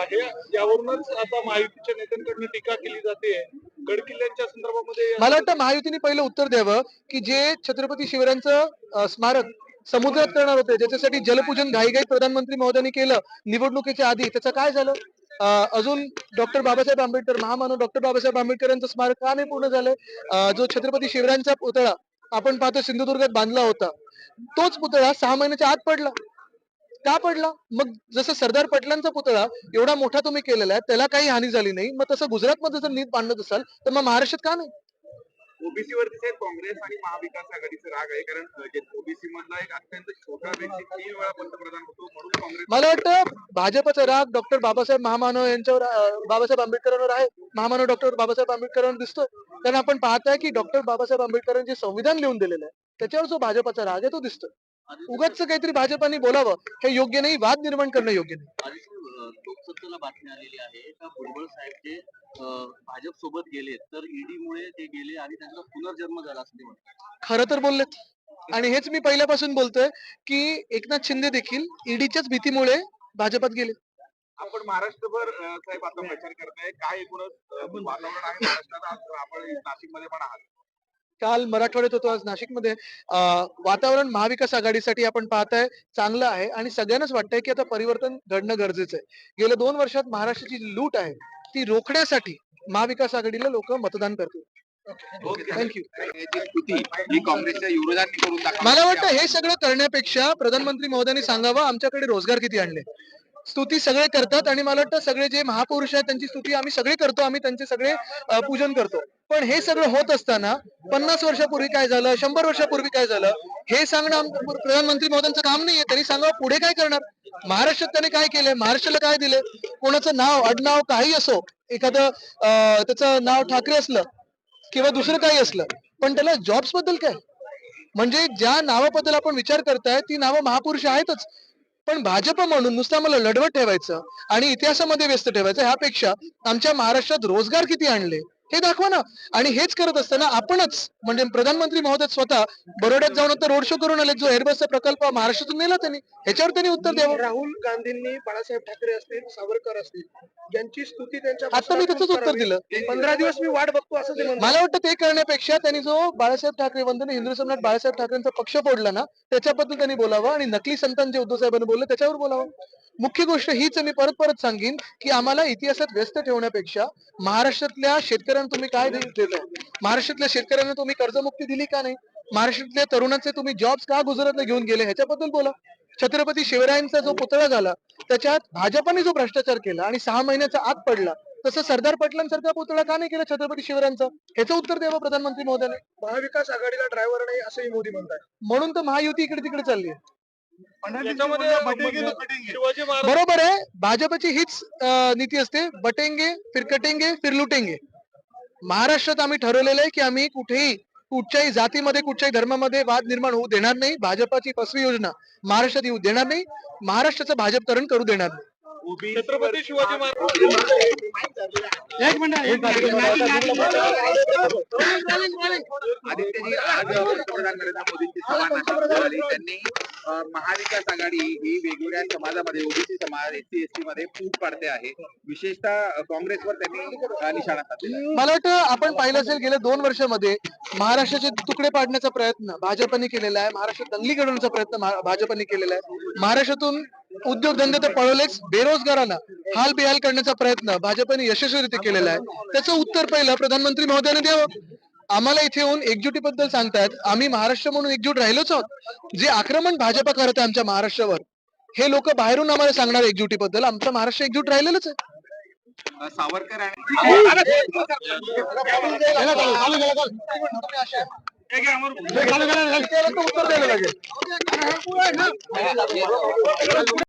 झाला हे यावरूनच आता महायुतीच्या नेत्यांकडनं टीका केली जाते. गडकिल्ल्यांच्या संदर्भामध्ये मला वाटतं महायुतीने पहिलं उत्तर द्यावं की जे छत्रपती शिवरायांचं स्मारक समुद्रात करणार होते ज्याच्यासाठी जलपूजन घाईघाई प्रधानमंत्री महोदयांनी केलं निवडणुकीच्या आधी त्याचं काय झालं? अजून डॉक्टर बाबासाहेब आंबेडकर महामानव डॉक्टर बाबासाहेब आंबेडकर यांचं स्मारक का नाही पूर्ण झालंय जो छत्रपती शिवरायांचा पुतळा आपण पाहतो सिंधुदुर्गात बांधला होता तोच पुतळा सहा महिन्याच्या आत पडला. का पडला? मग जसं सरदार पटलांचा पुतळा एवढा मोठा तुम्ही केलेला आहे त्याला काही हानी झाली नाही. मग तसं गुजरात मध्ये जर नीट बांधत असाल तर मग महाराष्ट्रात का नाही? ओबीसी वरती साहेब काँग्रेस आणि महाविकास आघाडीचा राग आहे. कारण ओबीसी मधला एक अत्यंत छोटा व्यक्ती तीन वेळा पंतप्रधान होतो म्हणून काँग्रेस मला वाटतं भाजपचा राग डॉक्टर बाबासाहेब महामानव यांच्यावर बाबासाहेब आंबेडकरांवर आहे. महामानव डॉक्टर बाबासाहेब आंबेडकरांवर दिसतो कारण आपण पाहताय की डॉक्टर बाबासाहेब आंबेडकरांनी जे संविधान लिहून दिलेलं आहे त्याच्यावर जो भाजपचा राग आहे तो दिसतो उगाच काहीतरी भाजपाने बोलावं. हे योग्य नाही वाद निर्माण करणं योग्य नाही. लोकसत्तेला बातमी आलेली आहे. का भुजबळ साहेब जे अं, भाजप सोबत गेले तर ईडी मुळे ते गेले आणि त्यांचा पुनर्जन्म झाला असं ते खरं तर बोललेत. आणि हेच मी पहिल्यापासून बोलतोय की एकनाथ शिंदे देखील ईडीच्याच भीतीमुळे भाजपात गेले. आपण महाराष्ट्रभर साहेब आता प्रचार करताय. काय एकूणच वातावरण आहे? महाराष्ट्रात आपण नाशिकमध्ये पण आहात. काल मराठवाड्यात होतो आज नाशिकमध्ये. वातावरण महाविकास आघाडीसाठी आपण पाहताय चांगलं आहे आणि सगळ्यांनाच वाटतंय की आता परिवर्तन घडणं गरजेचं आहे. गेल्या दोन वर्षात महाराष्ट्राची जी लूट आहे ती रोखण्यासाठी महाविकास आघाडीला लोक मतदान करतील. थँक्यू ही मला वाटतं हे सगळं करण्यापेक्षा प्रधानमंत्री मोदयांनी सांगावं आमच्याकडे रोजगार किती आणले? स्तुती सगळे करतात आणि मला वाटतं सगळे जे महापुरुष आहेत त्यांची स्तुती आम्ही सगळे करतो आम्ही त्यांचे सगळे पूजन करतो. पण हे सगळं होत असताना पन्नास वर्षापूर्वी काय झालं शंभर वर्षापूर्वी काय झालं हे सांगणं प्रधानमंत्री मोदयांचं काम नाहीये. त्यांनी सांगावं पुढे काय करणार? महाराष्ट्रात त्यांनी काय केलंय? महाराष्ट्राला काय दिले कोणाचं नाव आडनाव काही असो एखादं त्याचं नाव ठाकरे असलं किंवा दुसरं काही असलं पण त्याला जॉब्सबद्दल काय? म्हणजे ज्या नावाबद्दल आपण विचार करताय ती नावं महापुरुष आहेतच. पण भाजप म्हणून नुसतं मला लढवत ठेवायचं आणि इतिहासामध्ये व्यस्त ठेवायचं ह्यापेक्षा आमच्या महाराष्ट्रात रोजगार किती आणले? हे दाखवा ना. आणि हेच करत असताना आपणच म्हणजे प्रधानमंत्री महोदय स्वतः बरोड्यात जाऊन आता रोड शो करून आले जो एअरबसचा प्रकल्प महाराष्ट्रातून नेला त्यांनी. ह्याच्यावर त्यांनी उत्तर द्यावं. राहुल गांधींनी बाळासाहेब ठाकरे असतील सावरकर असतील यांची स्तुती त्यांच्या आता मी त्याचंच उत्तर दिलं. पंधरा दिवस मी वाट बघतो असं ते मला वाटतं ते करण्यापेक्षा त्यांनी जो बाळासाहेब ठाकरे वंदन हिंदू सम्राट बाळासाहेब ठाकरेंचा पक्ष फोडला ना त्याच्याबद्दल त्यांनी बोलावं आणि नकली संतान जे उद्धव साहेबांनी बोलले त्याच्यावर बोलावं. मुख्य गोष्ट हीच मी परत परत सांगेन की आम्हाला इतिहासात व्यस्त ठेवण्यापेक्षा महाराष्ट्रातल्या शेतकऱ्यांना तुम्ही काय दे- देताय महाराष्ट्रातल्या शेतकऱ्यांना तुम्ही कर्जमुक्ती दिली का नाही? महाराष्ट्रातल्या तरुणांचे तुम्ही जॉब्स का गुजरातला घेऊन गेले? ह्याच्याबद्दल बोला. छत्रपती शिवरायांचा जो पुतळा झाला त्याच्यात भाजपाने जो भ्रष्टाचार केला आणि सहा महिन्याचा आत पडला तसं सरदार पटलांसारखा पुतळा का नाही केला छत्रपती शिवरायांचा? ह्याचं उत्तर द्यावं प्रधानमंत्री महोदयाने. महाविकास आघाडीला ड्रायव्हर नाही असंही मोदी म्हणतात म्हणून तर महायुती इकडे तिकडे चालली महाराज बरोबर आहे. भाजपची हीच नीती असते. बटेंगे फिर कटेंगे फिर लुटेंगे महाराष्ट्रात आम्ही ठरवलेलं आहे की आम्ही कुठेही कुठच्याही जातीमध्ये कुठच्याही धर्मामध्ये वाद निर्माण होऊ देणार नाही. भाजपाची फसवी योजना महाराष्ट्रात येऊ देणार नाही. महाराष्ट्राचं भाजपकरण करू देणार नाही. छत्रपती शिवाजी महाराज आदित्यजी आज पंतप्रधान नरेंद्र मोदींची सभा नाशिकमध्ये झाली त्यांनी. महाविकास आघाडी ही वेगवेगळ्या समाजामध्ये ओबीसी समाज एससी एसटी मध्ये फूट पाडते आहे. विशेषतः काँग्रेसवर त्यांनी निशाणा. मला वाटतं आपण पाहिलं असेल गेल्या दोन वर्षामध्ये महाराष्ट्राचे तुकडे पाडण्याचा प्रयत्न भाजपने केलेला आहे. महाराष्ट्रात दंगली घडवण्याचा प्रयत्न भाजपने केलेला आहे. महाराष्ट्रातून उद्योगधंदे तर पळवलेच बेरोजगारांना. हाल बेहाल करण्याचा प्रयत्न भाजपने यशस्वीरित्या केलेला आहे. त्याचं उत्तर पहिलं प्रधानमंत्री महोदयाने द्यावं. आम्हाला इथे येऊन एकजुटीबद्दल सांगतायत आम्ही महाराष्ट्र म्हणून एकजूट राहिलोच आहोत जे आक्रमण भाजप करत आहे आमच्या महाराष्ट्रावर हे लोक बाहेरून आम्हाला सांगणार एकजुटीबद्दल आमचं महाराष्ट्र एकजूट राहिलेलंच आहे सावरकर आणि